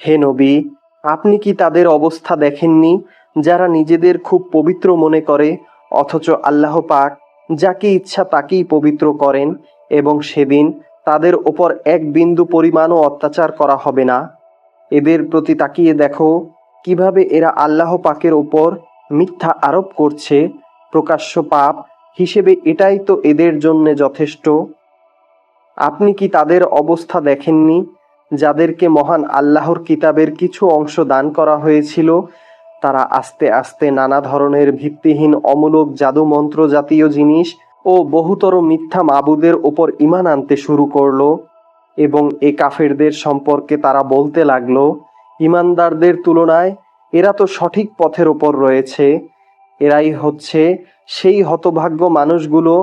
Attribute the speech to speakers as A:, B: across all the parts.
A: হে নবী, আপনি কি তাদের অবস্থা দেখেননি, যারা নিজেদের খুব পবিত্র মনে করে, অথচ আল্লাহ পাক যাকে ইচ্ছা তাকেই পবিত্র করেন, এবং সেদিন তাদের ওপর এক বিন্দু পরিমাণও অত্যাচার করা হবে না? এদের প্রতি তাকিয়ে দেখো, কীভাবে এরা আল্লাহ পাকের ওপর মিথ্যা আরোপ করছে, প্রকাশ্য পাপ হিসেবে এটাই তো এদের জন্য যথেষ্ট। আপনি কি তাদের অবস্থা দেখেননি যাদেরকে মহান আল্লাহর কিতাবের কিছু অংশ দান করা হয়েছিল, তারা আস্তে আস্তে নানা ধরনের ভিত্তিহীন অমূলক জাদুমন্ত্র জাতীয় জিনিস ও বহুতর মিথ্যা মাবুদের ওপর ইমান আনতে শুরু করল এবং এ কাফেরদের সম্পর্কে তারা বলতে লাগল ইমানদারদের তুলনায় এরা তো সঠিক পথের ওপর রয়েছে। এরাই হচ্ছে সেই হতভাগ্য মানুষগুলো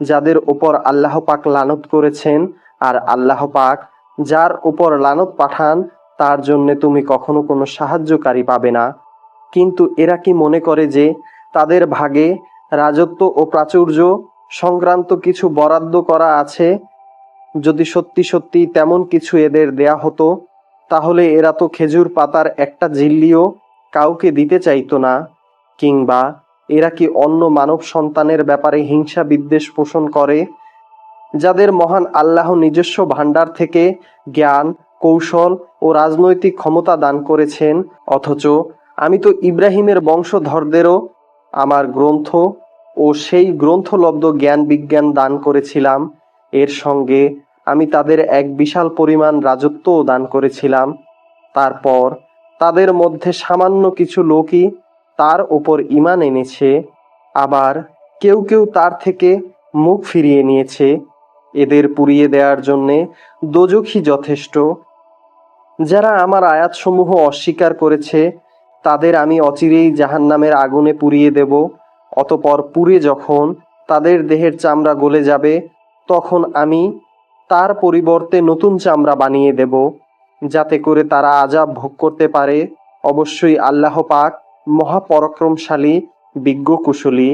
A: যাদের ওপর আল্লাহ পাক লানত করেছেন আর আল্লাহ পাক যার উপর লানত পাঠান, তার জন্য তুমি কখনো কোনো সাহায্যকারী পাবে না। কিন্তু এরা কি মনে করে যে তাদের ভাগে রাজত্ব ও প্রাচুর্য সংক্রান্ত কিছু বরাদ্দ করা আছে? যদি সত্যি সত্যি তেমন কিছু এদের দেয়া হতো, তাহলে এরা তো খেজুর পাতার একটা ঝিল্লিও কাউকে দিতে চাইতো না। কিংবা এরা কি অন্য মানব সন্তানের ব্যাপারে হিংসা বিদ্বেষ পোষণ করে? যাদের মহান আল্লাহ নিজস্ব ভাণ্ডার থেকে জ্ঞান, কৌশল ও রাজনৈতিক ক্ষমতা দান করেছেন, অথচ আমি তো ইব্রাহিমের বংশধরদেরও আমার গ্রন্থ ও সেই গ্রন্থলব্ধ জ্ঞান বিজ্ঞান দান করেছিলাম। এর সঙ্গে আমি তাদের এক বিশাল পরিমাণ রাজত্বও দান করেছিলাম। তারপর তাদের মধ্যে সামান্য কিছু লোকই তার ওপর ইমান এনেছে, আবার কেউ কেউ তার থেকে মুখ ফিরিয়ে নিয়েছে। এদের পুড়িয়ে দেওয়ার জন্যে দোজখই যথেষ্ট। যারা আমার আয়াতসমূহ অস্বীকার করেছে, তাদের আমি অচিরেই জাহান্নামের আগুনে পুড়িয়ে দেব। অতপর পুড়ে যখন তাদের দেহের চামড়া গলে যাবে, তখন আমি তার পরিবর্তে নতুন চামড়া বানিয়ে দেব, যাতে করে তারা আজাব ভোগ করতে পারে। অবশ্যই আল্লাহ পাক মহাপরাক্রমশালী বিজ্ঞ কুশলী